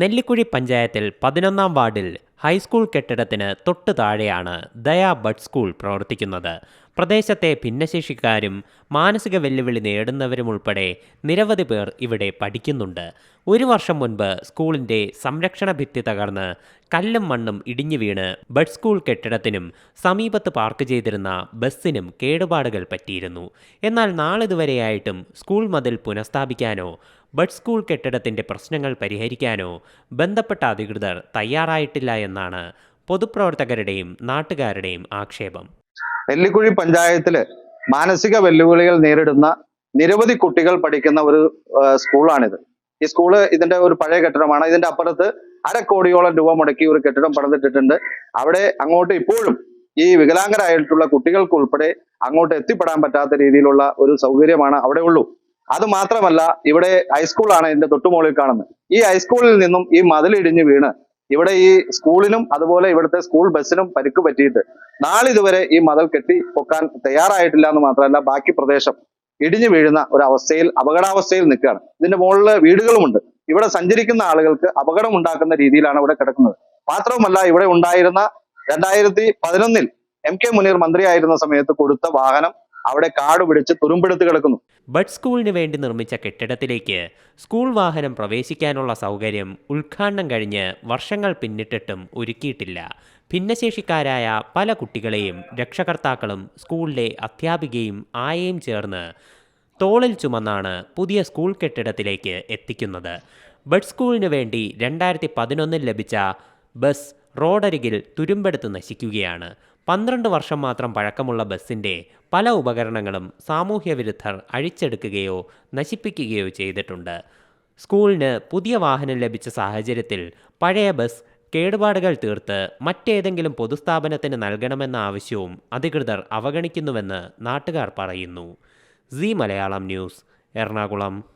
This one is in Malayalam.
നെല്ലിക്കുഴി പഞ്ചായത്തിൽ പതിനൊന്നാം വാർഡിൽ ഹൈസ്കൂൾ കെട്ടിടത്തിന് തൊട്ടു താഴെയാണ് ദയാ ബഡ് സ്കൂൾ പ്രവർത്തിക്കുന്നത്. പ്രദേശത്തെ ഭിന്നശേഷിക്കാരും മാനസിക വെല്ലുവിളി നേടുന്നവരുമുൾപ്പെടെ നിരവധി പേർ ഇവിടെ പഠിക്കുന്നുണ്ട്. ഒരു വർഷം മുൻപ് സ്കൂളിന്റെ സംരക്ഷണ ഭിത്തി തകർന്ന് കല്ലും മണ്ണും ഇടിഞ്ഞു വീണ് ബഡ് സ്കൂൾ കെട്ടിടത്തിനും സമീപത്ത് പാർക്ക് ചെയ്തിരുന്ന ബസ്സിനും കേടുപാടുകൾ പറ്റിയിരുന്നു. എന്നാൽ നാളിതുവരെയായിട്ടും സ്കൂൾ മതിൽ പുനഃസ്ഥാപിക്കാനോ ബഡ് സ്കൂൾ കെട്ടിടത്തിന്റെ പ്രശ്നങ്ങൾ പരിഹരിക്കാനോ ബന്ധപ്പെട്ട അധികൃതർ തയ്യാറായിട്ടില്ല എന്നാണ് പൊതുപ്രവർത്തകരുടെയും നാട്ടുകാരുടെയും ആക്ഷേപം. നെല്ലിക്കുഴി പഞ്ചായത്തിൽ മാനസിക വെല്ലുവിളികൾ നേരിടുന്ന നിരവധി കുട്ടികൾ പഠിക്കുന്ന ഒരു സ്കൂളാണിത്. ഈ സ്കൂൾ ഇതിന്റെ ഒരു പഴയ കെട്ടിടമാണ്. ഇതിന്റെ അപ്പുറത്ത് അര കോടിയോളം രൂപ മുടക്കി ഒരു കെട്ടിടം പണിതിട്ടിട്ടുണ്ട്. അവിടെ അങ്ങോട്ട് ഇപ്പോഴും ഈ വികലാംഗരായിട്ടുള്ള കുട്ടികൾക്ക് ഉൾപ്പെടെ അങ്ങോട്ട് എത്തിപ്പെടാൻ പറ്റാത്ത രീതിയിലുള്ള ഒരു സൗകര്യമാണ് അവിടെ ഉള്ളൂ. അത് മാത്രമല്ല ഇവിടെ ഹൈസ്കൂളാണ് ഇതിന്റെ തൊട്ടുമുകളിൽ കാണുന്നത്. ഈ ഹൈസ്കൂളിൽ നിന്നും ഈ മതിലിടിഞ്ഞ് വീണ് ഇവിടെ ഈ സ്കൂളിനും അതുപോലെ ഇവിടുത്തെ സ്കൂൾ ബസ്സിനും പരിക്ക് പറ്റിയിട്ട് നാളിതുവരെ ഈ മതൽ കെട്ടി പൊക്കാൻ തയ്യാറായിട്ടില്ല എന്ന് മാത്രമല്ല ബാക്കി പ്രദേശം ഇടിഞ്ഞു വീഴുന്ന ഒരു അവസ്ഥയിൽ അപകടാവസ്ഥയിൽ നിൽക്കുകയാണ്. ഇതിന്റെ മുകളിൽ വീടുകളുമുണ്ട്. ഇവിടെ സഞ്ചരിക്കുന്ന ആളുകൾക്ക് അപകടം ഉണ്ടാക്കുന്ന രീതിയിലാണ് ഇവിടെ കിടക്കുന്നത്. മാത്രവുമല്ല ഇവിടെ ഉണ്ടായിരുന്ന രണ്ടായിരത്തി പതിനൊന്നിൽ എം കെ മുനീർ മന്ത്രിയായിരുന്ന സമയത്ത് കൊടുത്ത വാഹനം അവിടെ കാട് പിടിച്ച് തുരുമ്പെടുത്ത് കിടക്കുന്നു. ബഡ് സ്കൂളിന് വേണ്ടി നിർമ്മിച്ച കെട്ടിടത്തിലേക്ക് സ്കൂൾ വാഹനം പ്രവേശിക്കാനുള്ള സൗകര്യം ഉദ്ഘാടനം കഴിഞ്ഞ് വർഷങ്ങൾ പിന്നിട്ടിട്ടും ഒരുക്കിയിട്ടില്ല. ഭിന്നശേഷിക്കാരായ പല കുട്ടികളെയും രക്ഷകർത്താക്കളും സ്കൂളിലെ അധ്യാപികയും ആയയും ചേർന്ന് തോളിൽ ചുമന്നാണ് പുതിയ സ്കൂൾ കെട്ടിടത്തിലേക്ക് എത്തിക്കുന്നത്. ബഡ് സ്കൂളിന് വേണ്ടി രണ്ടായിരത്തി പതിനൊന്നിൽ ലഭിച്ച ബസ് റോഡരികിൽ തുരുമ്പെടുത്ത് നശിക്കുകയാണ്. പന്ത്രണ്ട് വർഷം മാത്രം പഴക്കമുള്ള ബസ്സിന്റെ പല ഉപകരണങ്ങളും സാമൂഹ്യ വിരുദ്ധർ അഴിച്ചെടുക്കുകയോ നശിപ്പിക്കുകയോ ചെയ്തിട്ടുണ്ട്. സ്കൂളിന് പുതിയ വാഹനം ലഭിച്ച സാഹചര്യത്തിൽ പഴയ ബസ് കേടുപാടുകൾ തീർത്ത് മറ്റേതെങ്കിലും പൊതുസ്ഥാപനത്തിന് നൽകണമെന്ന ആവശ്യവും അധികൃതർ അവഗണിക്കുന്നുവെന്ന് നാട്ടുകാർ പറയുന്നു. C Malayalam news Ernakulam.